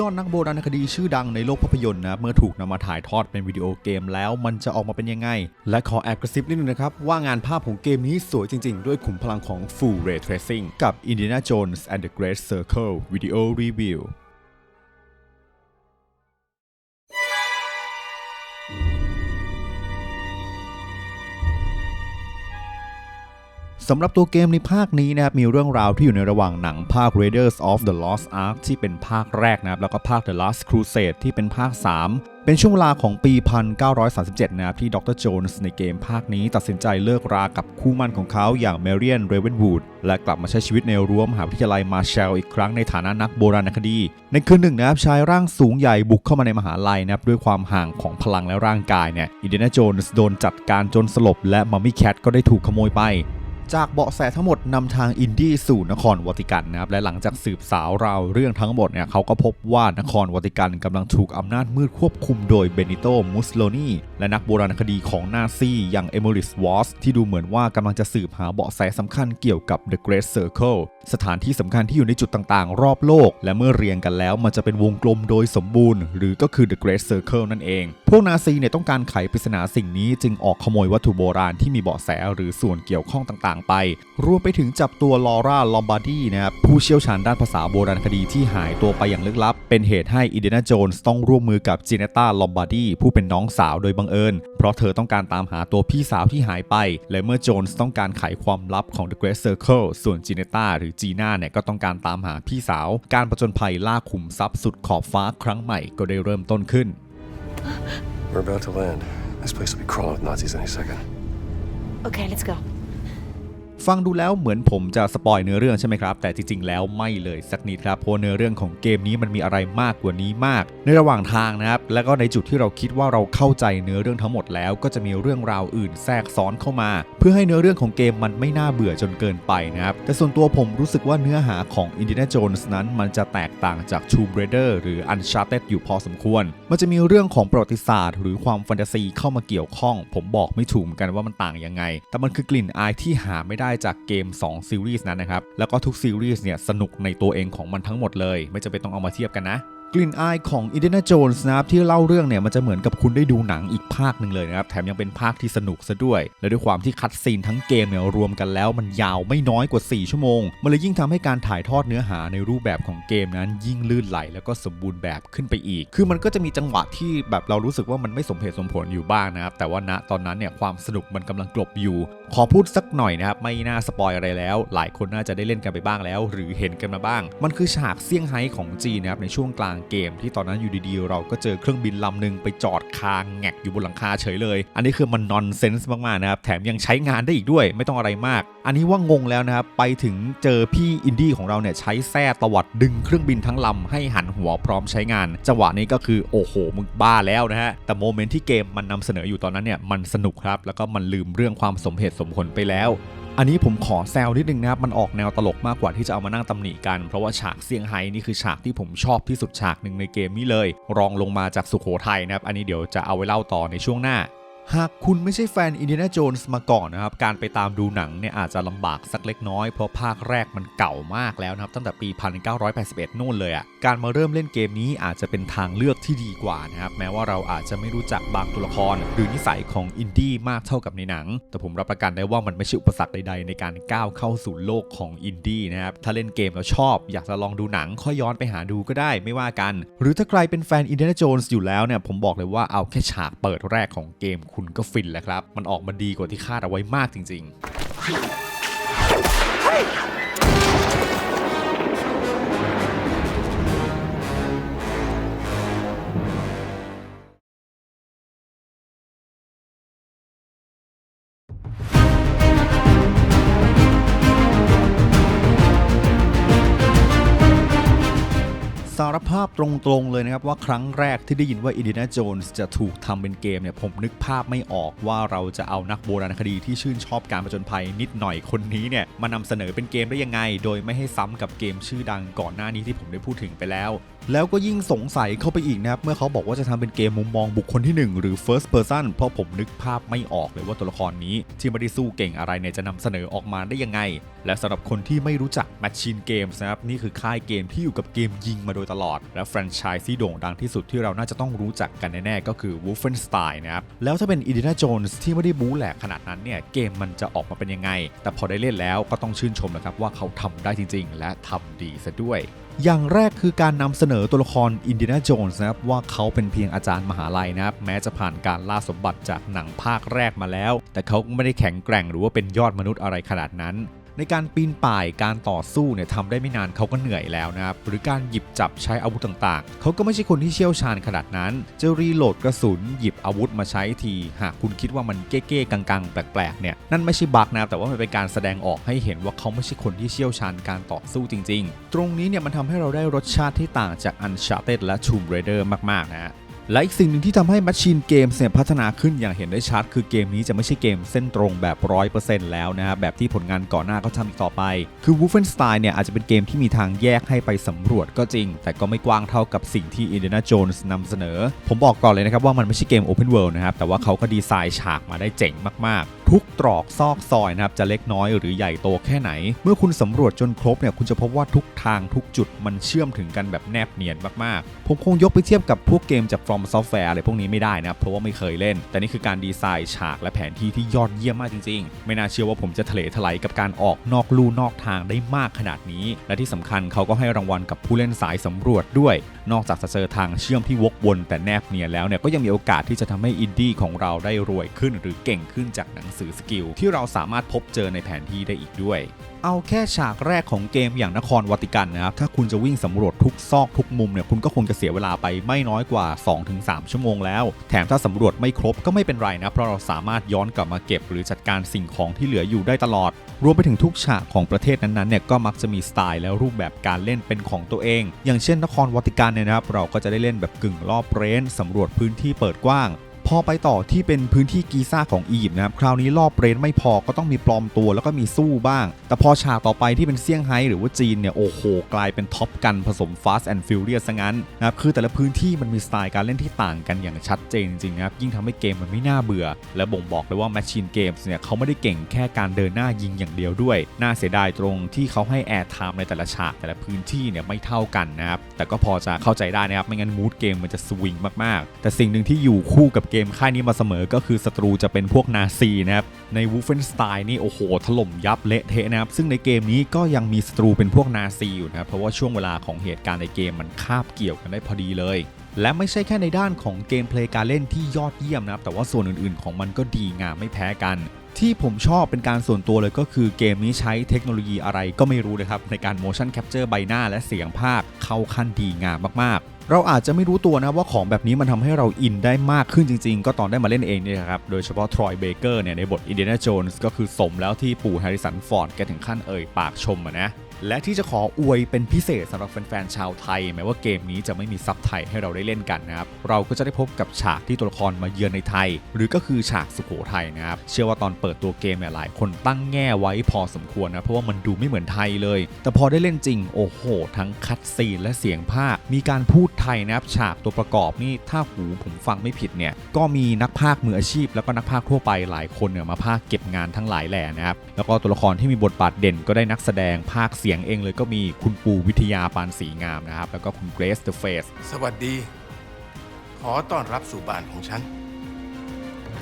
ยอดนักโบราณคดีชื่อดังในโลกภาพยนตร์นะเมื่อถูกนำมาถ่ายทอดเป็นวิดีโอเกมแล้วมันจะออกมาเป็นยังไง และขอแอบกระซิบนิดนึงนะครับ ว่างานภาพของเกมนี้สวยจริง ๆ ด้วยขุมพลังของ Full Ray Tracing กับ Indiana Jones and the Great Circle Video Review สำหรับตัวเกมในภาคนี้นะครับมีเรื่องราวที่อยู่ในระหว่างหนังภาค Raiders of the Lost Ark ที่เป็นภาคแรกนะครับแล้วก็ภาค The Last Crusade ที่เป็นภาค 3 เป็นช่วงเวลาของปี 1937 นะครับที่ดรโจนส์ในเกมภาคนี้ตัดสินใจเลิกรากับคู่มั่นของเขาอย่างเมเรียนเรเวนวูดและกลับมาใช้ชีวิตในรั้วมหาวิทยาลัยมาแชลอีกครั้งในฐานะนักโบราณคดี ในคืนหนึ่งนะครับชายร่างสูงใหญ่บุกเข้ามาในมหาลัยนะครับด้วยความห่างของพลังและร่างกายเนี่ยอินเดียนาโจนส์โดนจัดการจนสลบและมัมมี่แคทก็ได้ถูกขโมยไป จากเบาะแสทั้งหมดนำทางอินดี้สู่นครวอติกันนะครับ และหลังจากสืบสาวราวเรื่องทั้งหมดเนี่ยเขาก็พบว่านครวอติกันกำลังถูกอำนาจมืดควบคุมโดยเบนิโตมุสโลนีและนักโบราณคดีของนาซีอย่างเอมิลิสวอสที่ดูเหมือนว่ากำลังจะสืบหาเบาะแสสำคัญเกี่ยวกับ The Great Circle สถานที่สำคัญที่อยู่ในจุดต่างๆ รอบโลก และเมื่อเรียงกันแล้วมันจะเป็นวงกลมโดยสมบูรณ์ หรือก็คือ The Great Circle นั่นเอง พวกนาซีเนี่ยต้องการไขปริศนาสิ่งนี้จึงออกขโมยวัตถุโบราณที่มีเบาะแสหรือส่วนเกี่ยวข้องต่างๆไป รวมไปถึงจับตัวลอร่า ลอมบาร์ดีนะครับผู้เชี่ยวชาญด้านภาษาโบราณคดีที่หายตัวไปอย่างลึกลับ เป็นเหตุให้อินเดียนาโจนส์ต้องร่วมมือกับจีเนต้า ลอมบาร์ดีผู้เป็นน้องสาวโดยบังเอิญ เพราะเธอต้องการตามหาตัวพี่สาวที่หายไป และเมื่อโจนส์ต้องการไขความลับของ The Great Circle ส่วนจีเนต้าหรือจีน่าเนี่ยก็ต้องการตามหาพี่สาว การประจนภัยล่าขุมทรัพย์สุดขอบฟ้าครั้งใหม่ก็ได้เริ่มต้นขึ้น We're about to land. This place will be crawling with Nazis any second. Okay, let's go. ฟังดูแล้วเหมือนผมจะสปอยเนื้อเรื่องใช่ไหมครับ แต่จริงๆแล้วไม่เลยสักนิดครับเพราะเนื้อเรื่องของเกมนี้มันมีอะไรมากกว่านี้มาก ในระหว่างทางนะครับ แล้วก็ในจุดที่เราคิดว่าเราเข้าใจเนื้อเรื่องทั้งหมดแล้วก็จะมีเรื่องราวอื่นแทรกซ้อนเข้ามา เพื่อให้เนื้อเรื่องของเกมมันไม่น่าเบื่อจนเกินไปนะครับ แต่ส่วนตัวผมรู้สึกว่าเนื้อหาของ Indiana Jones นั้นมันจะแตกต่างจาก Tomb Raider หรือ Uncharted อยู่พอสมควร มันจะมีเรื่องของประวัติศาสตร์ หรือความแฟนตาซีเข้ามาเกี่ยวข้อง ผมบอกไม่ถูกเหมือนกันว่ามันต่างยังไง แต่มันคือกลิ่นอายที่หาไม่ได้ได้จากเกม 2 ซีรีส์นั้นนะครับ แล้วก็ทุกซีรีส์เนี่ยสนุกในตัวเองของมันทั้งหมดเลย ไม่จำเป็นต้องเอามาเทียบกันนะ กลิ่นอายของ Indiana Jones นะครับที่เล่าเรื่องเนี่ยมันจะเหมือนกับคุณได้ดูหนังอีกภาคหนึ่งเลยนะครับ แถมยังเป็นภาคที่สนุกซะด้วย และด้วยความที่คัดซีนทั้งเกมเนี่ยรวมกันแล้วมันยาวไม่น้อยกว่า 4 ชั่วโมง มันเลยยิ่งทำให้การถ่ายทอดเนื้อหาในรูปแบบของเกมนั้น ยิ่งลื่นไหลแล้วก็สมบูรณ์แบบขึ้นไปอีก คือมันก็จะมีจังหวะที่แบบเรารู้สึกว่ามันไม่สมเหตุสมผลอยู่บ้างนะครับแต่ว่าณตอนนั้นเนี่ยความสนุกมันกำลังกลบอยู่ ขอพูดสักหน่อยนะครับไม่น่าสปอยอะไรแล้ว หลายคนน่าจะได้เล่นกันไปบ้างแล้ว หรือเห็นกันมาบ้าง มันคือฉากเซี่ยงไฮ้ของจีนนะครับในช่วงกลางเกม ที่ตอนนั้นอยู่ดีๆ เราก็เจอเครื่องบินลำหนึ่งไปจอดคางแงกอยู่บนหลังคาเฉยเลย อันนี้คือมันนอนเซนส์มากๆนะครับ แถมยังใช้งานได้อีกด้วยไม่ต้องอะไรมาก อันนี้ว่างงแล้วนะครับ ไปถึงเจอพี่อินดี้ของเราเนี่ยใช้แส้ตวัดดึงเครื่องบินทั้งลำให้หันหัวพร้อมใช้งาน จังหวะนี้ก็คือโอ้โหมึงบ้าแล้วนะฮะแต่โมเมนต์ที่เกมมันนำเสนออยู่ตอนนั้นเนี่ยมันสนุกครับแล้วก็มันลืมเรื่องความสมเหตุสมผลไปแล้ว อันนี้ผมขอแซวนิดนึงนะครับ มันออกแนวตลกมากกว่าที่จะเอามานั่งตำหนิกัน เพราะว่าฉากเซี่ยงไฮ้นี่คือฉากที่ผมชอบที่สุดฉากหนึ่งในเกมนี้เลย รองลงมาจากสุโขทัยนะครับ อันนี้เดี๋ยวจะเอาไว้เล่าต่อในช่วงหน้า หากคุณไม่ใช่แฟนอินเดียนาโจนส์มาก่อนนะครับ การไปตามดูหนังเนี่ยอาจจะลำบากสักเล็กน้อย เพราะภาคแรกมันเก่ามากแล้วนะครับ ตั้งแต่ปี 1981 นู่นเลยอะ่ะ การมาเริ่มเล่นเกมนี้อาจจะเป็นทางเลือกที่ดีกว่านะครับ แม้ว่าเราอาจจะไม่รู้จักบางตัวละคร หรือนิสัยของอินดี้มากเท่ากับในหนัง แต่ผมรับประกันได้ว่ามันไม่ใช่อุปสรรคใดๆ ในการก้าวเข้าสู่โลกของอินดี้นะครับ ถ้าเล่นเกมแล้วชอบ อยากจะลองดูหนังค่อยย้อนไปหาดูก็ได้ไม่ว่ากัน หรือถ้าใครเป็นแฟนอินเดียนาโจนส์อยู่แล้วเนี่ยผมบอกเลยว่าเอาแค่ฉากเปิดแรกของเกมคุณก็ฟินแล้วครับ มันออกมาดีกว่าที่คาดเอาไว้มากจริง ๆารภาพตรงๆเลยนะครับว่าครั้งแรกที่ได้ยินว่าอินเดียนาโจนส์จะถูกทำเป็นเกมเนี่ยผมนึกภาพไม่ออกว่าเราจะเอานักโบราณคดีที่ชื่นชอบการผจญภัยนิดหน่อยคนนี้เนี่ยมานำเสนอเป็นเกมได้ยังไง โดยไม่ให้ซ้ำกับเกมชื่อดังก่อนหน้านี้ที่ผมได้พูดถึงไปแล้วแล้วก็ยิ่งสงสัยเข้าไปอีกนะครับ เมื่อเขาบอกว่าจะทำเป็นเกมมุมมองบุคคลที่ 1 หรือ first person เพราะผมนึกภาพไม่ออกเลยว่าตัวละครนี้ ที่ไม่ได้สู้เก่งอะไรเนี่ยจะนำเสนอออกมาได้ยังไง และสำหรับคนที่ไม่รู้จัก Machine Games นะครับ นี่คือค่ายเกมที่อยู่กับเกมยิงมาโดยตลอด และแฟรนไชส์ที่โด่งดังที่สุดที่เราน่าจะต้องรู้จักกันแน่ๆก็คือ Wolfenstein นะครับแล้วถ้าเป็น Indiana Jones ที่ไม่ได้บู๊แหลกขนาดนั้นเนี่ยเกมมันจะออกมาเป็นยังไง แต่พอได้เล่นแล้วก็ต้องชื่นชมนะครับว่าเขาทำได้จริง ๆ และทำดีซะด้วย อย่างแรกคือการนำเสนอตัวละครอินเดียนาโจนส์นะครับว่าเขาเป็นเพียงอาจารย์มหาลัยนะครับแม้จะผ่านการล่าสมบัติจากหนังภาคแรกมาแล้ว แต่เขาก็ไม่ได้แข็งแกร่งหรือว่าเป็นยอดมนุษย์อะไรขนาดนั้น ในการปีนป่ายการต่อสู้เนี่ยทำได้ไม่นานเขาก็เหนื่อยแล้วนะครับ หรือการหยิบจับใช้อาวุธต่างๆ เขาก็ไม่ใช่คนที่เชี่ยวชาญขนาดนั้น จะรีโหลดกระสุนหยิบอาวุธมาใช้ที หากคุณคิดว่ามันเก้ๆกังๆ แปลกๆเนี่ยนั่นไม่ใช่บั๊กนะแต่ว่ามันเป็นการแสดงออกให้เห็นว่าเขาไม่ใช่คนที่เชี่ยวชาญการต่อสู้จริง ๆ ตรงนี้เนี่ยมันทำให้เราได้รสชาติที่ต่างจาก Uncharted และ Tomb Raider มากๆนะฮะ และอีกสิ่งหนึ่งที่ทำให้มัชชีนเกมเนี่ยพัฒนาขึ้นอย่างเห็นได้ชัด คือเกมนี้จะไม่ใช่เกมเส้นตรงแบบ 100%แล้วนะครับแบบที่ผลงานก่อนหน้าเขาทำอีกต่อไป คือ Wolfenstein เนี่ยอาจจะเป็นเกมที่มีทางแยกให้ไปสำรวจก็จริง แต่ก็ไม่กว้างเท่ากับสิ่งที่ Indiana Jones นำเสนอ ผมบอกก่อนเลยนะครับว่ามันไม่ใช่เกม Open World นะครับแต่ว่าเขาก็ดีไซน์ฉากมาได้เจ๋งมากๆ ทุกตรอกซอกซอยนะครับจะเล็กน้อยหรือใหญ่โตแค่ไหน เมื่อคุณสำรวจจนครบเนี่ยคุณจะพบว่าทุกทางทุกจุดมันเชื่อมถึงกันแบบแนบเนียนมากๆ ผมคงยกไปเทียบกับพวกเกมจาก From Software อะไรพวกนี้ไม่ได้นะครับเพราะว่าไม่เคยเล่น แต่นี่คือการดีไซน์ฉากและแผนที่ที่ยอดเยี่ยมมากจริงๆ ไม่น่าเชื่อว่าผมจะทะเลถลายกับการออกนอกลู่นอกทางได้มากขนาดนี้ และที่สำคัญเขาก็ให้รางวัลกับผู้เล่นสายสำรวจด้วย นอกจากจะเจอทางเชื่อมที่วกวนแต่แนบเนียนแล้วเนี่ยก็ยังมีโอกาสที่จะทำให้อินดี้ของเราได้รวยขึ้น หรือเก่งขึ้นจากหนังสือสกิลที่เราสามารถพบเจอในแผนที่ได้อีกด้วย เอาแค่ฉากแรกของเกมอย่างนครวัติกันนะครับ ถ้าคุณจะวิ่งสำรวจทุกซอกทุกมุมเนี่ยคุณก็คงจะเสียเวลาไปไม่น้อยกว่า 2-3 ชั่วโมงแล้ว แถมถ้าสำรวจไม่ครบก็ไม่เป็นไรนะ เพราะเราสามารถย้อนกลับมาเก็บ หรือจัดการสิ่งของที่เหลืออยู่ได้ตลอด รวมไปถึงทุกฉากของประเทศนั้นๆเนี่ยก็มักจะมีสไตล์และรูปแบบการเล่นเป็นของตัวเอง อย่างเช่นนครวัติกันเนี่ยนะครับเราก็จะได้เล่นแบบกึ่งรอบเรนสำรวจพื้นที่เปิดกว้าง พอไปต่อที่เป็นพื้นที่กีซ่าของอียิปต์นะครับ คราวนี้รอบเรนไม่พอก็ต้องมีปลอมตัวแล้วก็มีสู้บ้าง แต่พอฉากต่อไปที่เป็นเซี่ยงไฮ้หรือว่าจีนเนี่ย โอ้โห กลายเป็นท็อปกันผสม Fast and Furious ซะงั้นนะครับ คือแต่ละพื้นที่มันมีสไตล์การเล่นที่ต่างกันอย่างชัดเจนจริงๆนะครับ ยิ่งทำให้เกมมันไม่น่าเบื่อ และบ่งบอกเลยว่า Machine Games เนี่ยเขาไม่ได้เก่งแค่การเดินหน้ายิงอย่างเดียวด้วย น่าเสียดายตรงที่เขาให้แอร์ไทม์ในแต่ละฉากแต่ละพื้นที่เนี่ยไม่เท่ากันนะครับ แต่ก็พอจะเข้าใจได้นะครับ ไม่งั้นมูดเกมมันจะสวิงมากๆ แต่สิ่งหนึ่งที่อยู่คู่กับเกมค่ายนี้มาเสมอก็คือศัตรูจะเป็นพวกนาซีนะครับ ใน Wolfenstein นี่โอ้โหถล่มยับเละเทะนะครับ ซึ่งในเกมนี้ก็ยังมีศัตรูเป็นพวกนาซีอยู่นะครับ เพราะว่าช่วงเวลาของเหตุการณ์ในเกมมันคาบเกี่ยวกันได้พอดีเลย และไม่ใช่แค่ในด้านของเกมเพลย์การเล่นที่ยอดเยี่ยมนะครับ แต่ว่าส่วนอื่นๆ ของมันก็ดีงามไม่แพ้กันที่ผมชอบเป็นการส่วนตัวเลยก็คือเกมนี้ใช้เทคโนโลยีอะไรก็ไม่รู้นะครับ ในการ motion capture ใบหน้าและเสียงภาคเข้าขั้นดีงามมากๆ เราอาจจะไม่รู้ตัวนะว่าของแบบนี้มันทำให้เราอินได้มากขึ้นจริงๆ ก็ตอนได้มาเล่นเองเนี่ยครับ โดยเฉพาะทรอยเบเกอร์เนี่ยในบทอินเดียนาโจนส์ก็คือสมแล้วที่ปู่แฮร์ริสันฟอร์ดแกถึงขั้นเอ่ยปากชมอะนะ และที่จะขออวยเป็นพิเศษสำหรับแฟนๆชาวไทยแม้ว่าเกมนี้จะไม่มีซับไทยให้เราได้เล่นกันนะครับเราก็จะได้พบกับฉากที่ตัวละครมาเยือนในไทย หรือก็คือฉากสุโขทัยนะครับเชื่อว่าตอนเปิดตัวเกมเนี่ยหลายคนตั้งแง่ไว้พอสมควรนะเพราะว่ามันดูไม่เหมือนไทยเลย แต่พอได้เล่นจริงโอ้โห ทั้งคัดซีนและเสียงภาค มีการพูดไทยนะครับฉากตัวประกอบนี่ถ้าหูผมฟังไม่ผิดเนี่ยก็มีนักพากย์มืออาชีพ แล้วก็นักพากย์ทั่วไปหลายคนเนี่ยมาพากเก็บงานทั้งหลายแหล่นะครับแล้วก็ตัวละครที่มีบทบาทเด่นก็ได้นักแสดงพากย์เสียงเองเลยก็มีคุณปูวิทยาปานศรีงามนะครับ แล้วก็คุณเกรซเดอะเฟสสวัสดี ขอต้อนรับสู่บ้านของฉัน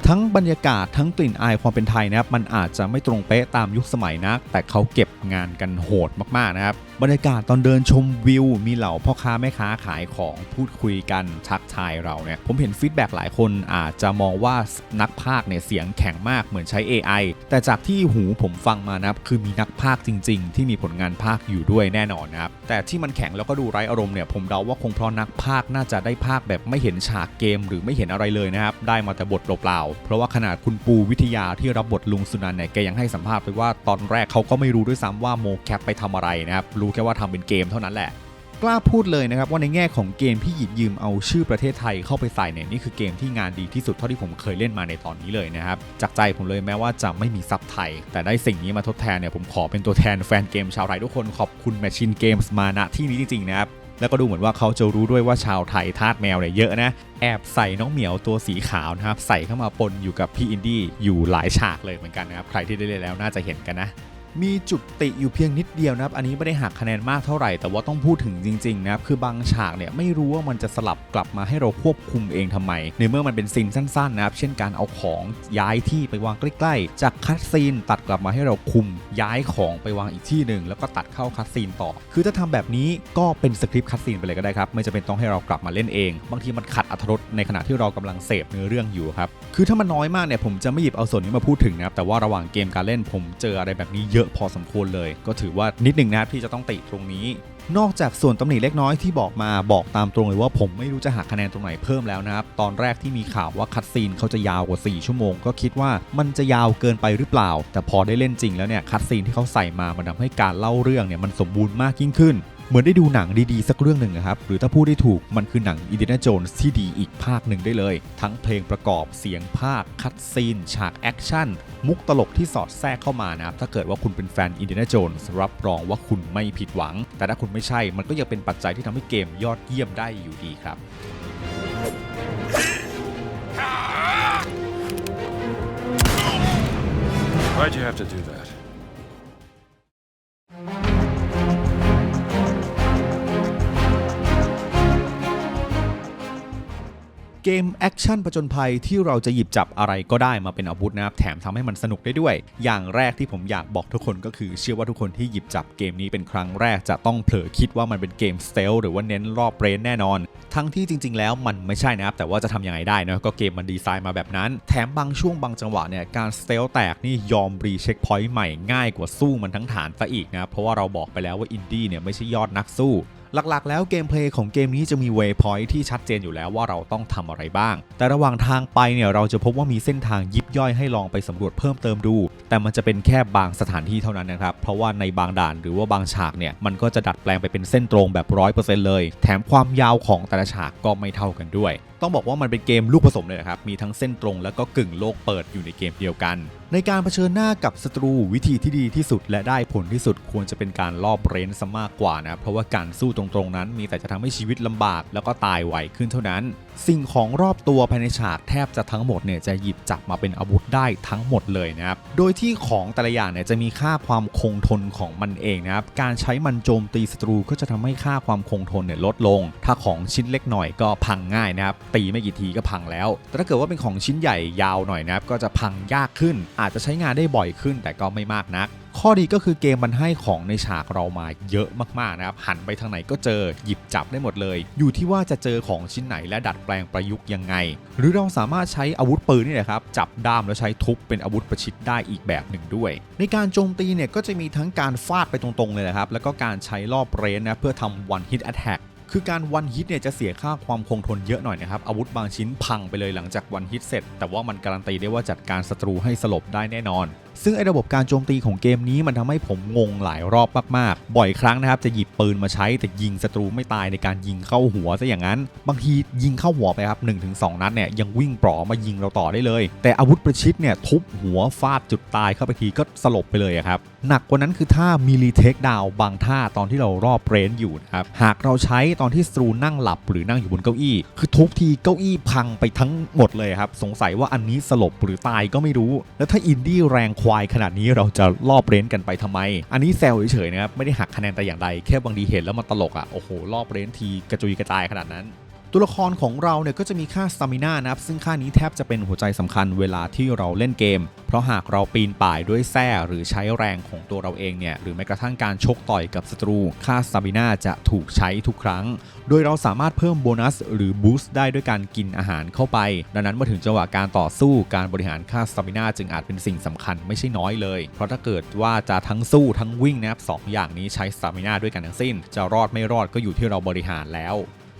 ทั้งบรรยากาศทั้งกลิ่นอายความเป็นไทยนะครับ มันอาจจะไม่ตรงเป๊ะตามยุคสมัยนัก แต่เขาเก็บงานกันโหดมากๆนะครับ บรรยากาศตอนเดินชมวิว มีเหล่าพ่อค้าแม่ค้าขายของพูดคุยกันทักทายเราเนี่ยผมเห็นฟีดแบ็กหลายคนอาจจะมองว่านักพากเนี่ยเสียงแข็งมากเหมือนใช้ AI แต่จากที่หูผมฟังมานะครับคือมีนักพากจริง ๆ ที่มีผลงานพากอยู่ด้วยแน่นอนนะครับแต่ที่มันแข็งแล้วก็ดูไร้อารมณ์เนี่ยผมเดาว่าคงเพราะนักพากน่าจะได้พากแบบไม่เห็นฉากเกม หรือไม่เห็นอะไรเลยนะครับได้มาแต่บทเปล่าๆเพราะว่าขนาดคุณปูวิทยาที่รับบทลุงสุนันเนี่ยแกยังให้สัมภาษณ์ไปว่าตอนแรกเขาก็ไม่รู้ด้วยซ้ำว่าโมแคปไปทำอะไรนะครับรู้แค่ว่าทำเป็นเกมเท่านั้นแหละ กล้าพูดเลยนะครับว่าในแง่ของเกมที่หยิบยืมเอาชื่อประเทศไทยเข้าไปใส่เนี่ยนี่คือเกมที่งานดีที่สุดเท่าที่ผมเคยเล่นมาในตอนนี้เลยนะครับจากใจผมเลยแม้ว่าจะไม่มีซับไทย แต่ได้สิ่งนี้มาทดแทนเนี่ยผมขอเป็นตัวแทนแฟนเกมชาวไทยทุกคนขอบคุณ Machine Games มาณที่นี้จริงๆนะครับแล้วก็ดูเหมือนว่าเขาจะรู้ด้วยว่าชาวไทยทาสแมวเนี่ยเยอะนะ แอบใส่น้องเหมียวตัวสีขาวนะครับ ใส่เข้ามาปนอยู่กับพี่อินดี้อยู่หลายฉากเลยเหมือนกันนะครับ ใครที่ได้เล่นแล้วน่าจะเห็นกันนะ มีจุดติอยู่เพียงนิดเดียวนะครับ อันนี้ไม่ได้หักคะแนนมากเท่าไหร่ แต่ว่าต้องพูดถึงจริงๆนะครับ คือบางฉากเนี่ยไม่รู้ว่ามันจะสลับกลับมาให้เราควบคุมเองทำไม ในเมื่อมันเป็นซีนสั้นๆนะครับ เช่นการเอาของย้ายที่ไปวางใกล้ๆ จากคัดซีนตัดกลับมาให้เราคุมย้ายของไปวางอีกที่หนึ่งแล้วก็ตัดเข้าคัดซีนต่อ คือถ้าทำแบบนี้ก็เป็นสคริปต์คัดซีนไปเลยก็ได้ครับ ไม่จำเป็นต้องให้เรากลับมาเล่นเอง บางทีมันขัดอรรถรสในขณะที่เรากำลังเสพเนื้อเรื่องอยู่ครับ คือถ้ามันน้อยมากเนี่ยผมจะไม่หยิบเอาส่วนนี้มาพูดถึงนะครับ แต่ว่าระหว่างเกมการเล่นผมเจออะไรแบบนี้เยอะพอสมควรเลย ก็ถือว่านิดหนึ่งนะครับที่จะต้องติตรงนี้ นอกจากส่วนตำหนิเล็กน้อยที่บอกมาบอกตามตรงเลยว่าผมไม่รู้จะหักคะแนนตรงไหนเพิ่มแล้วนะครับ ตอนแรกที่มีข่าวว่าคัดซีนเขาจะยาวกว่า 4 ชั่วโมง ก็คิดว่ามันจะยาวเกินไปหรือเปล่า แต่พอได้เล่นจริงแล้วเนี่ยคัดซีนที่เขาใส่มามันทำให้การเล่าเรื่องเนี่ยมันสมบูรณ์มากยิ่งขึ้น เหมือนได้ดูหนังดีๆ สักเรื่องหนึ่งนะครับ หรือถ้าพูดได้ถูกมันคือหนังอินเดียนาโจนส์ที่ดีอีกภาคหนึ่งได้เลย ทั้งเพลงประกอบเสียงภาค คัดซีน ฉากแอคชั่น มุกตลกที่สอดแทรกเข้ามานะครับ ถ้าเกิดว่าคุณเป็นแฟนอินเดียนาโจนส์รับรองว่าคุณไม่ผิดหวัง แต่ถ้าคุณไม่ใช่มันก็ยังเป็นปัจจัยที่ทำให้เกมยอดเยี่ยมได้อยู่ดีครับ Why'd you have to do that? เกมแอคชั่นผจญภัยที่เราจะหยิบจับอะไรก็ได้มาเป็นอาวุธนะครับ แถมทำให้มันสนุกได้ด้วย อย่างแรกที่ผมอยากบอกทุกคนก็คือเชื่อว่าทุกคนที่หยิบจับเกมนี้เป็นครั้งแรกจะต้องเผลอคิดว่ามันเป็นเกมสเตลหรือว่าเน้นรอบเบรนแน่นอน ทั้งที่จริง ๆ แล้วมันไม่ใช่นะครับ แต่ว่าจะทำยังไงได้นะก็เกมมันดีไซน์มาแบบนั้น แถมบางช่วงบางจังหวะเนี่ยการสเตลแตกนี่ยอมรีเช็คพอยต์ใหม่ง่ายกว่าสู้มันทั้งฐานซะอีกนะเพราะว่าเราบอกไปแล้วว่าอินดี้เนี่ยไม่ใช่ยอดนักสู้ หลักๆ แล้วเกมเพลย์ของเกมนี้จะมีเว y p พอยที่ชัดเจนอยู่แล้วว่าเราต้องทำอะไรบ้าง แต่ระหว่างทางไปเนี่ยเราจะพบว่ามีเส้นทางยิบย่อยให้ลองไปสำรวจเพิ่มเติมดู แต่มันจะเป็นแค่บางสถานที่เท่านั้นนะครับ เพราะว่าในบางด่านหรือว่าบางฉากเนี่ยมันก็จะดัดแปลงไปเป็นเส้นตรงแบบ 100%เลย แถมความยาวของแต่ละฉากก็ไม่เท่ากันด้วย ต้องบอกว่ามันเป็นเกมลูกผสมเลยนะครับ มีทั้งเส้นตรงแล้วก็กึ่งโลกเปิดอยู่ในเกมเดียวกัน ในการเผชิญหน้ากับศัตรูวิธีที่ดีที่สุด และได้ผลที่สุดควรจะเป็นการลอบเรนซะมากกว่านะเพราะว่าการสู้ตรงๆนั้น มีแต่จะทำให้ชีวิตลำบาก แล้วก็ตายไวขึ้นเท่านั้น สิ่งของรอบตัวภายในฉากแทบจะทั้งหมดเนี่ยจะหยิบจับมาเป็นอาวุธได้ทั้งหมดเลยนะครับโดยที่ของแต่ละอย่างเนี่ยจะมีค่าความคงทนของมันเองนะครับการใช้มันโจมตีศัตรูก็จะทำให้ค่าความคงทนเนี่ยลดลง ถ้าของชิ้นเล็กหน่อยก็พังง่ายนะครับตีไม่กี่ทีก็พังแล้ว แต่ถ้าเกิดว่าเป็นของชิ้นใหญ่ยาวหน่อยนะครับก็จะพังยากขึ้นอาจจะใช้งานได้บ่อยขึ้นแต่ก็ไม่มากนัก ข้อดีก็คือเกมมันให้ของในฉากเรามาเยอะมากๆนะครับ หันไปทางไหนก็เจอหยิบจับได้หมดเลย อยู่ที่ว่าจะเจอของชิ้นไหนและดัดแปลงประยุกต์ยังไง หรือเราสามารถใช้อาวุธปืนนี่แหละครับ จับด้ามแล้วใช้ทุบเป็นอาวุธประชิดได้อีกแบบหนึ่งด้วย ในการโจมตีเนี่ยก็จะมีทั้งการฟาดไปตรงๆเลยนะครับแล้วก็การใช้รอบเรนนะเพื่อทำ one hit attack คือการวันฮิตเนี่ยจะเสียค่าความคงทนเยอะหน่อยนะครับ อาวุธบางชิ้นพังไปเลยหลังจากวันฮิตเสร็จ แต่ว่ามันการันตีได้ว่าจัดการศัตรูให้สลบได้แน่นอน ซึ่งไอ้ระบบการโจมตีของเกมนี้มันทำให้ผมงงหลายรอบมากๆ บ่อยครั้งนะครับจะหยิบปืนมาใช้แต่ยิงศัตรูไม่ตายในการยิงเข้าหัวซะอย่างนั้น บางทียิงเข้าหัวไปครับ1-2 นัดเนี่ยยังวิ่งปลอมายิงเราต่อได้เลย แต่อาวุธประชิดเนี่ยทุบหัวฟาดจุดตายเข้าไปทีก็สลบไปเลยครับหนักกว่านั้นคือท่ามิลิเทคดาวบางท่าตอนที่เรารอบเรนอยู่นะครับหากเราใช้ตอนที่ศัตรูนั่งหลับหรือนั่งอยู่บนเก้าอี้ คือทุบทีเก้าอี้พังไปทั้งหมดเลยครับสงสัยว่าอันนี้สลบหรือตายก็ไม่รู้ แล้วถ้าอินดี้แรงควายขนาดนี้เราจะรอบเรนกันไปทำไม อันนี้แซวเฉยๆนะครับไม่ได้หักคะแนนแต่อย่างใดแค่บางทีเห็นแล้วมันตลกอะโอ้โหรอบเรนทีกระจุยกระจายขนาดนั้น ตัวละครของเราเนี่ยก็จะมีค่าสตามิน่านะครับ ซึ่งค่านี้แทบจะเป็นหัวใจสำคัญเวลาที่เราเล่นเกม เพราะหากเราปีนป่ายด้วยแส้หรือใช้แรงของตัวเราเองเนี่ย หรือแม้กระทั่งการชกต่อยกับศัตรู ค่าสตามิน่าจะถูกใช้ทุกครั้ง โดยเราสามารถเพิ่มโบนัสหรือบูสต์ได้ด้วยการกินอาหารเข้าไป ดังนั้นเมื่อถึงจังหวะการต่อสู้การบริหารค่าสตามิน่าจึงอาจเป็นสิ่งสำคัญไม่ใช่น้อยเลย เพราะถ้าเกิดว่าจะทั้งสู้ทั้งวิ่งนะครับสองอย่างนี้ใช้สตามิน่าด้วยกันทั้งสิ้น จะรอดไม่รอดก็อยู่ที่เราบริหารแล้ว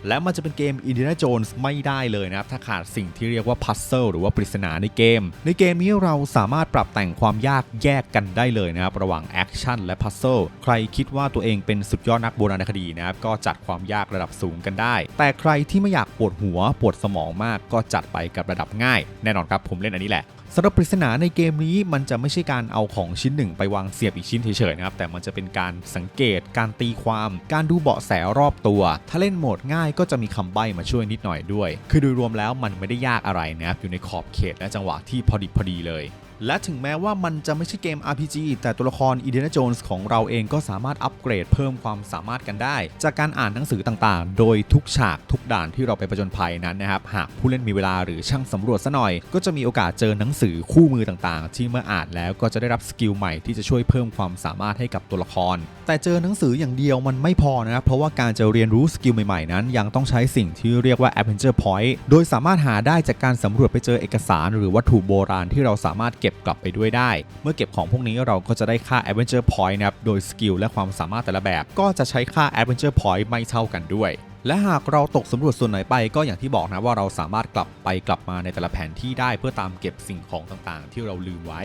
และมันจะเป็นเกม Indiana Jones ไม่ได้เลยนะครับ ถ้าขาดสิ่งที่เรียกว่าพัซเซิลหรือว่าปริศนาในเกม ในเกมนี้เราสามารถปรับแต่งความยากแยกกันได้เลยนะครับ ระหว่างแอคชั่นและพัซเซิลใครคิดว่าตัวเองเป็นสุดยอดนักโบราณคดีนะครับ ก็จัดความยากระดับสูงกันได้ แต่ใครที่ไม่อยากปวดหัวปวดสมองมากก็จัดไปกับระดับง่าย แน่นอนครับผมเล่นอันนี้แหละ สำหรับปริศนาในเกมนี้มันจะไม่ใช่การเอาของชิ้นหนึ่งไปวางเสียบอีกชิ้นเฉยๆนะครับ แต่มันจะเป็นการสังเกต การตีความ การดูเบาะแสรอบตัว ถ้าเล่นโหมดง่ายก็จะมีคำใบ้มาช่วยนิดหน่อยด้วย คือโดยรวมแล้วมันไม่ได้ยากอะไรนะครับอยู่ในขอบเขตและจังหวะที่พอดิบพอดีเลย และถึงแม้ว่ามันจะไม่ใช่เกม RPG แต่ตัวละคร i n d i a n a Jones ของเราเองก็สามารถอัปเกรดเพิ่มความสามารถกันได้ จากการอ่านหนังสือต่างๆ โดยทุกฉากทุกด่านที่เราไปประจนภัยนั้นนะครับ หากผู้เล่นมีเวลาหรือช่างสำรวจซะหน่อย ก็จะมีโอกาสเจอหนังสือคู่มือต่างๆ ที่เมื่ออ่านแล้วก็จะได้รับสกิลใหม่ที่จะช่วยเพิ่มความสามารถให้กับตัวละคร แต่เจอหนังสืออย่างเดียวมันไม่พอนะครับเพราะว่าการจะเรียนรู้สกิลใหม่ๆนั้น ยังต้องใช้สิ่งที่เรียกว่า Adventure Point โดยสามารถหาได้จากการสำรวจไปเจอเอกสาร หรือวัตถุโบราณที่เราสามารถเก็บกลับไปด้วยได้ เมื่อเก็บของพวกนี้เราก็จะได้ค่า Adventure Point นะครับ โดยสกิลและความสามารถแต่ละแบบ ก็จะใช้ค่า Adventure Point ไม่เท่ากันด้วยและหากเราตกสำรวจส่วนไหนไปก็อย่างที่บอกนะว่าเราสามารถกลับไปกลับมาในแต่ละแผนที่ได้เพื่อตามเก็บสิ่งของต่างๆ ที่เราลืมไว้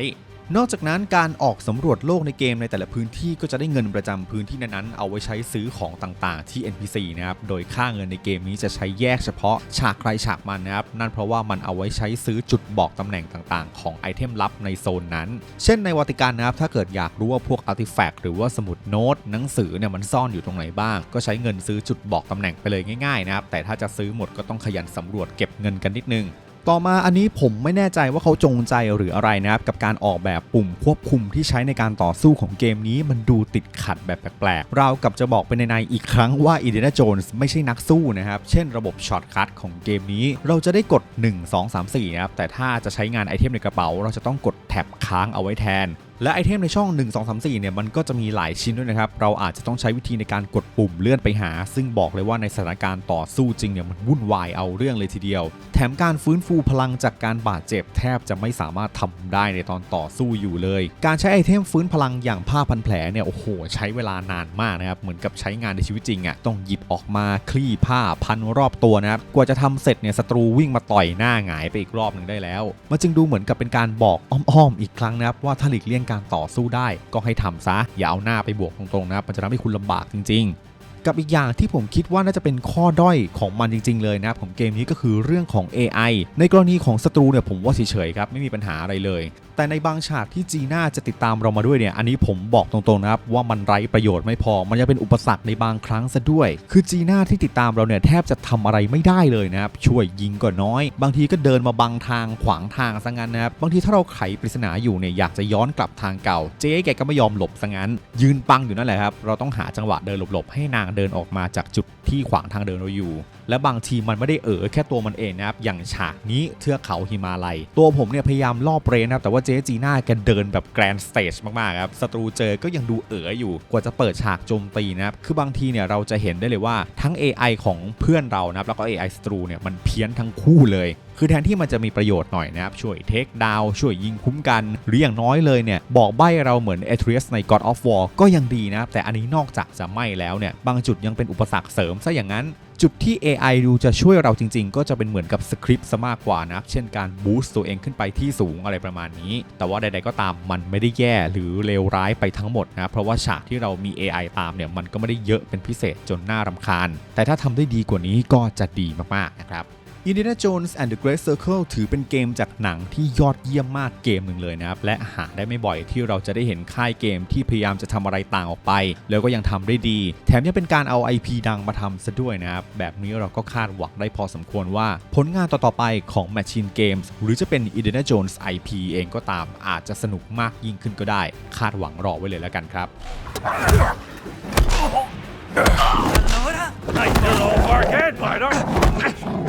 นอกจากนั้นการออกสำรวจโลกในเกมในแต่ละพื้นที่ก็จะได้เงินประจำพื้นที่นั้นๆเอาไว้ใช้ซื้อของต่างๆ ที่ NPC นะครับ โดยค่าเงินในเกมนี้จะใช้แยกเฉพาะฉากใครฉากมันนะครับ นั่นเพราะว่ามันเอาไว้ใช้ซื้อจุดบอกตำแหน่งต่างๆ ของไอเทมลับในโซนนั้น เช่นในวัติกันนะครับ ถ้าเกิดอยากรู้ว่าพวกอาร์ติแฟกต์หรือว่าสมุดโน้ตหนังสือเนี่ยมันซ่อนอยู่ตรงไหนบ้าง ก็ใช้เงินซื้อจุดบอกตำแหน่งไปเลยง่ายๆนะครับ แต่ถ้าจะซื้อหมดก็ต้องขยันสำรวจเก็บเงินกันนิดนึง ต่อมาอันนี้ผมไม่แน่ใจว่าเขาจงใจหรืออะไรนะครับ กับการออกแบบปุ่มควบคุมที่ใช้ในการต่อสู้ของเกมนี้มันดูติดขัดแบบแปลกๆเรากับจะบอกไปในในอีกครั้งว่า i n d i a n a Jones ไม่ใช่นักสู้นะครับ เช่นระบบช็อตคัทของเกมนี้ เราจะได้กด 1 2 3 4นะครับแต่ถ้าจะใช้งานไอเทมในกระเป๋า เราจะต้องกดแท็บค้างเอาไว้แทนและไอเทมในช่อง 1 2 3 4 เนี่ยมันก็จะมีหลายชิ้นด้วยนะครับ เราอาจจะต้องใช้วิธีในการกดปุ่มเลื่อนไปหา ซึ่งบอกเลยว่าในสถานการณ์ต่อสู้จริงเนี่ยมันวุ่นวายเอาเรื่องเลยทีเดียว แถมการฟื้นฟูพลังจากการบาดเจ็บแทบจะไม่สามารถทำได้ในตอนต่อสู้อยู่เลย การใช้ไอเทมฟื้นพลังอย่างผ้าพันแผลเนี่ยโอ้โห ใช้เวลานานมากนะครับเหมือนกับใช้งานในชีวิตจริงอะ่ะต้องหยิบออกมาคลี่ผ้าพันรอบตัวนะครับกว่าจะทำเสร็จเนี่ยศัตรูวิ่งมาต่อยหน้าหงายไปอีกรอบหนึ่งได้แล้ว มันจึงดูเหมือนกับเป็นการบอกอ้อมๆอีกครั้งนะครับว่าถ้าหลีกเลี่ยงการต่อสู้ได้ก็ให้ทำซะอย่าเอาหน้าไปบวกตรงๆนะครับมันจะทำให้คุณลำบากจริงๆ กับอีกอย่างที่ผมคิดว่าน่าจะเป็นข้อด้อยของมันจริง ๆ เลยนะครับของเกมนี้ก็คือเรื่องของ AI ในกรณีของศัตรูเนี่ยผมว่าเฉยๆครับไม่มีปัญหาอะไรเลย แต่ในบางฉากที่จีน่าจะติดตามเรามาด้วยเนี่ยอันนี้ผมบอกตรงๆนะครับว่ามันไร้ประโยชน์ไม่พอ มันยังเป็นอุปสรรคในบางครั้งซะด้วย คือจีน่าที่ติดตามเราเนี่ยแทบจะทำอะไรไม่ได้เลยนะครับช่วยยิงก็น้อย บางทีก็เดินมาบังทางขวางทางซะงั้นนะครับบางทีถ้าเราไขปริศนาอยู่เนี่ยอยากจะย้อนกลับทางเก่า เจ๊แกก็ไม่ยอมหลบซะงั้น ยืนปังอยู่นั่นแหละครับเราต้องหาจังหวะเดินหลบๆให้นางเดินออกมาจากจุดที่ขวางทางเดินเราอยู่และบางทีมันไม่ได้เออแค่ตัวมันเองนะครับอย่างฉากนี้เทือกเขาหิมาลัย ตัวผมเนี่ยพยายามล่อเบรนนะครับแต่ว่าเจ๊จีน่าแกเดินแบบแกรนด์สเตจมากๆครับศัตรูเจอก็ยังดูเอ๋ออยู่กว่าจะเปิดฉากโจมตีนะครับคือบางทีเนี่ยเราจะเห็นได้เลยว่าทั้ง AI ของเพื่อนเรานะครับแล้วก็ AI ศัตรูเนี่ยมันเพี้ยนทั้งคู่เลยคือแทนที่มันจะมีประโยชน์หน่อยนะครับ ช่วยเทคดาวช่วยยิงคุ้มกัน หรืออย่างน้อยเลยเนี่ย บอกใบ้เราเหมือนเอเทรียสใน God of War ก็ยังดีนะครับ แต่อันนี้นอกจากจะไม่แล้วเนี่ย บางจุดยังเป็นอุปสรรคเสริมซะอย่างนั้นจุดที่ AI ดูจะช่วยเราจริง ๆ ก็จะเป็นเหมือนกับสคริปต์ซะมากกว่านะ เช่นการบูสต์ตัวเองขึ้นไปที่สูงอะไรประมาณนี้ แต่ว่าใด ๆ ก็ตามมันไม่ได้แย่หรือเลวร้ายไปทั้งหมดนะ เพราะว่าฉากที่เรามี AI ตามเนี่ยมันก็ไม่ได้เยอะเป็นพิเศษจนน่ารำคาญ แต่ถ้าทำได้ดีกว่านี้ก็จะดีมากๆนะครับ Indiana Jones and the Great Circle ถือเป็นเกมจากหนังที่ยอดเยี่ยมมากเกมหนึ่งเลยนะครับ และหาได้ไม่บ่อยที่เราจะได้เห็นค่ายเกมที่พยายามจะทำอะไรต่างออกไป แล้วก็ยังทำได้ดี แถมยังเป็นการเอา IP ดังมาทำซะด้วยนะครับ แบบนี้เราก็คาดหวังได้พอสมควรว่า ผลงานต่อ ๆ ไปของ Machine Games หรือจะเป็น Indiana Jones IP เองก็ตามอาจจะสนุกมากยิ่งขึ้นก็ได้ คาดหวังรอไว้เลยแล้วกันครับ Nice little arcade fighter.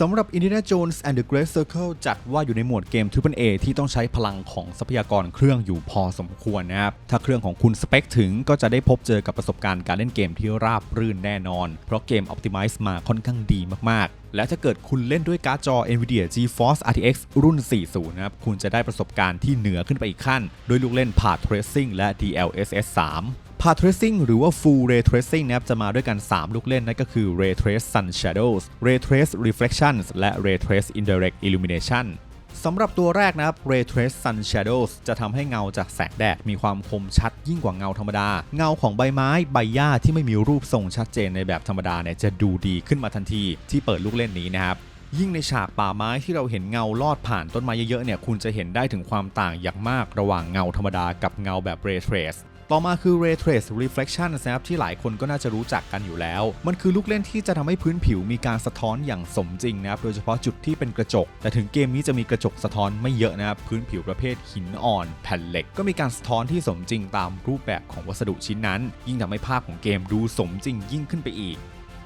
สำหรับ Indiana Jones and the Great Circle จัดว่าอยู่ในหมวดเกม Triple A ที่ต้องใช้พลังของทรัพยากรเครื่องอยู่พอสมควรนะครับ ถ้าเครื่องของคุณสเปคถึงก็จะได้พบเจอกับประสบการณ์การเล่นเกมที่ราบรื่นแน่นอน เพราะเกม Optimize มาค่อนข้างดีมากๆ และถ้าเกิดคุณเล่นด้วยการ์ดจอ Nvidia GeForce RTX รุ่น 40 นะครับ คุณจะได้ประสบการณ์ที่เหนือขึ้นไปอีกขั้น โดยลูกเล่น Path Tracing และ DLSS 3 Path Tracing หรือว่า Full Ray Tracing นะครับจะมาด้วยกัน 3 ลูกเล่นนั่นก็คือ Ray Trace Sun Shadows Ray Trace Reflections และ Ray Trace Indirect Illumination สำหรับตัวแรกนะครับ Ray Trace Sun Shadows จะทำให้เงาจากแสงแดดมีความคมชัดยิ่งกว่าเงาธรรมดา เงาของใบไม้ใบหญ้าที่ไม่มีรูปทรงชัดเจนในแบบธรรมดาเนี่ยจะดูดีขึ้นมาทันทีที่เปิดลูกเล่นนี้นะครับยิ่งในฉากป่าไม้ที่เราเห็นเงาลอดผ่านต้นไม้เยอะๆเนี่ยคุณจะเห็นได้ถึงความต่างอย่างมากระหว่างเงาธรรมดากับเงาแบบ Ray Trace ต่อมาคือ Ray Trace Reflection นะครับที่หลายคนก็น่าจะรู้จักกันอยู่แล้ว มันคือลูกเล่นที่จะทำให้พื้นผิวมีการสะท้อนอย่างสมจริงนะครับโดยเฉพาะจุดที่เป็นกระจก แต่ถึงเกมนี้จะมีกระจกสะท้อนไม่เยอะนะครับพื้นผิวประเภทหินอ่อน แผ่นเหล็ก ก็มีการสะท้อนที่สมจริงตามรูปแบบของวัสดุชิ้นนั้น ยิ่งทำให้ภาพของเกมดูสมจริงยิ่งขึ้นไปอีก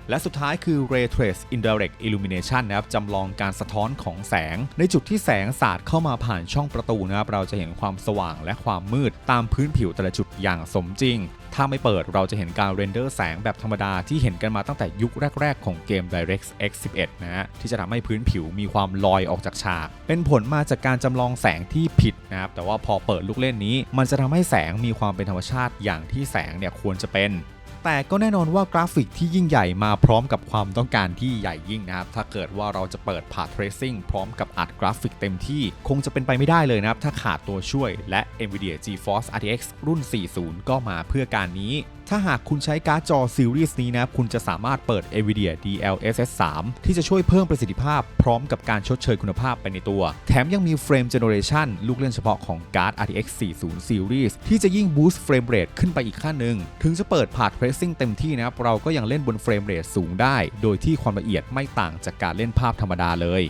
และสุดท้ายคือ Ray Trace Indirect Illumination นะครับจำลองการสะท้อนของแสง ในจุดที่แสงสาดเข้ามาผ่านช่องประตูนะครับเราจะเห็นความสว่างและความมืดตามพื้นผิวแต่ละจุดอย่างสมจริง ถ้าไม่เปิดเราจะเห็นการเรนเดอร์แสงแบบธรรมดาที่เห็นกันมาตั้งแต่ยุคแรก ๆ ของเกม DirectX 11 นะฮะที่จะทำให้พื้นผิวมีความลอยออกจากฉาก เป็นผลมาจากการจำลองแสงที่ผิดนะครับแต่ว่าพอเปิดลูกเล่นนี้ มันจะทำให้แสงมีความเป็นธรรมชาติอย่างที่แสงเนี่ยควรจะเป็น แต่ก็แน่นอนว่ากราฟิกที่ยิ่งใหญ่มาพร้อมกับความต้องการที่ใหญ่ยิ่งนะครับ ถ้าเกิดว่าเราจะเปิดผาดเทรซิ่งพร้อมกับอัดกราฟิกเต็มที่คงจะเป็นไปไม่ได้เลยนะครับ ถ้าขาดตัวช่วยและ NVIDIA GeForce RTX รุ่น 40 ก็มาเพื่อการนี้ ถ้าหากคุณใช้การ์ดจอซีรีส์นี้นะคุณจะสามารถเปิด NVIDIA DLSS 3 ที่จะช่วยเพิ่มประสิทธิภาพพร้อมกับการชดเชยคุณภาพไปในตัว แถมยังมี Frame Generation ลูกเล่นเฉพาะของการ์ด RTX 40 Series ที่จะยิ่ง boost frame rate ขึ้นไปอีกขั้นหนึ่ง ถึงจะเปิด Path Tracing เต็มที่นะครับเราก็ยังเล่นบน frame rate สูงได้ โดยที่ความละเอียดไม่ต่างจากการเล่นภาพธรรมดาเลย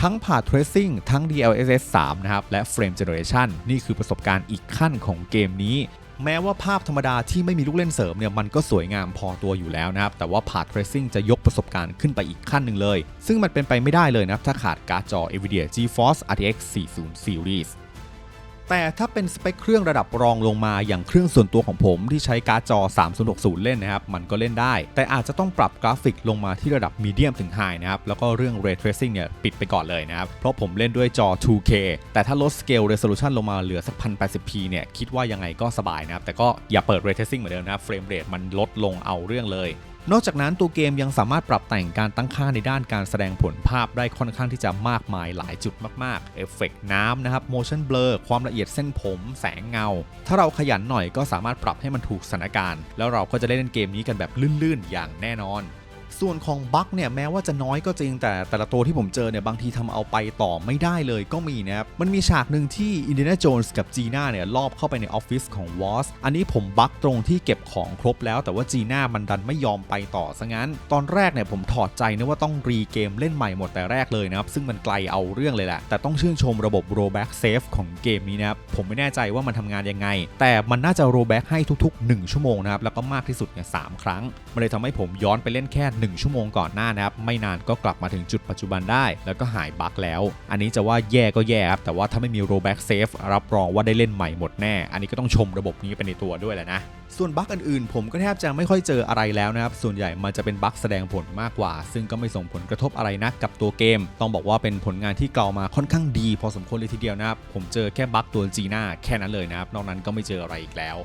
ทั้ง Path Tracing ทั้ง DLSS 3 นะครับ และ Frame Generation นี่คือประสบการณ์อีกขั้นของเกมนี้ แม้ว่าภาพธรรมดาที่ไม่มีลูกเล่นเสริมเนี่ยมันก็สวยงามพอตัวอยู่แล้วนะครับ แต่ว่า Path Tracing จะยกประสบการณ์ขึ้นไปอีกขั้นหนึ่งเลย ซึ่งมันเป็นไปไม่ได้เลยนะครับถ้าขาดการ์ดจอ NVIDIA GeForce RTX 40 Series แต่ถ้าเป็นสเปคเครื่องระดับรองลงมาอย่างเครื่องส่วนตัวของผมที่ใช้การ์ดจอ 3060 เล่นนะครับ มันก็เล่นได้ แต่อาจจะต้องปรับกราฟิกลงมาที่ระดับมีเดียมถึงไฮนะครับ แล้วก็เรื่อง Ray Tracing เนี่ยปิดไปก่อนเลยนะครับ เพราะผมเล่นด้วยจอ 2K แต่ถ้าลด Scale Resolution ลงมาเหลือสัก 1080p เนี่ยคิดว่ายังไงก็สบายนะครับแต่ก็อย่าเปิด Ray Tracing เหมือนเดิมนะครับเฟรมเรทมันลดลงเอาเรื่องเลย นอกจากนั้นตัวเกมยังสามารถปรับแต่งการตั้งค่าในด้านการแสดงผลภาพได้ค่อนข้างที่จะมากมายหลายจุดมากๆ เอฟเฟกต์น้ำนะครับ motion blur ความละเอียดเส้นผม แสงเงา ถ้าเราขยันหน่อยก็สามารถปรับให้มันถูกสถานการณ์ แล้วเราก็จะได้เล่นเกมนี้กันแบบลื่นๆ อย่างแน่นอน ส่วนของบั๊กเนี่ยแม้ว่าจะน้อยก็จริงแต่แต่ละตัวที่ผมเจอเนี่ยบางทีทำเอาไปต่อไม่ได้เลยก็มีนะครับมันมีฉากหนึ่งที่อินเดียนาโจนส์กับจีน่าเนี่ยลอบเข้าไปในออฟฟิศของวอสอันนี้ผมบั๊กตรงที่เก็บของครบแล้ว แต่ว่าจีน่ามันดันไม่ยอมไปต่อซะงั้น ตอนแรกเนี่ยผมถอดใจนะว่าต้องรีเกมเล่นใหม่หมดแต่แรกเลยนะครับซึ่งมันไกลเอาเรื่องเลยแหละแต่ต้องชื่นชมระบบ rollback save ของเกมนี้นะครับผมไม่แน่ใจว่ามันทำงานยังไง แต่มันน่าจะ rollback ให้ทุก ๆ 1 ชั่วโมงนะครับแล้วก็มากที่สุดเนี่ยสครั้ง มันเลยทำให้ผมย้อนไปเล่นแค่1 ชั่วโมงก่อนหน้านะครับ ไม่นานก็กลับมาถึงจุดปัจจุบันได้ แล้วก็หายบั๊กแล้ว อันนี้จะว่าแย่ก็แย่ครับ แต่ว่าถ้าไม่มี rollback save รับรองว่าได้เล่นใหม่หมดแน่ อันนี้ก็ต้องชมระบบนี้ไปในตัวด้วยแหละนะส่วนบั๊กอื่นๆ ผมก็แทบจะไม่ค่อยเจออะไรแล้วนะครับ ส่วนใหญ่มันจะเป็นบั๊กแสดงผลมากกว่า ซึ่งก็ไม่ส่งผลกระทบอะไรนักกับตัวเกม ต้องบอกว่าเป็นผลงานที่เก่ามาค่อนข้างดี พอสมควรเลยทีเดียวนะครับ ผมเจอแค่บั๊กตัวจีน่าแค่นั้นเลยนะครับ นอกนั้นก็ไม่เจออะไรอีกแล้ว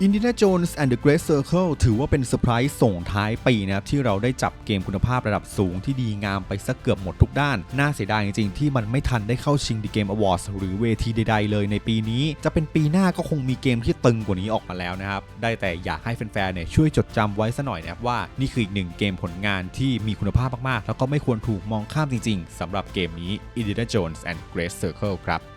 Indiana Jones and the Great Circle ถือว่าเป็นเซอร์ไพรส์ส่งท้ายปีนะครับที่เราได้จับเกมคุณภาพระดับสูงที่ดีงามไปสักเกือบหมดทุกด้าน น่าเสียดายจริงๆ ที่มันไม่ทันได้เข้าชิง The Game Awards หรือเวทีใด ๆ เลยในปีนี้ จะเป็นปีหน้าก็คงมีเกมที่ตึงกว่านี้ออกมาแล้วนะครับ ได้แต่อยากให้แฟนๆเนี่ยช่วยจดจำไว้ซะหน่อยนะครับว่านี่คืออีกหนึ่งเกมผลงานที่มีคุณภาพมากๆ แล้วก็ไม่ควรถูกมองข้ามจริง ๆสำหรับเกมนี้ Indiana Jones and Great Circle ครับ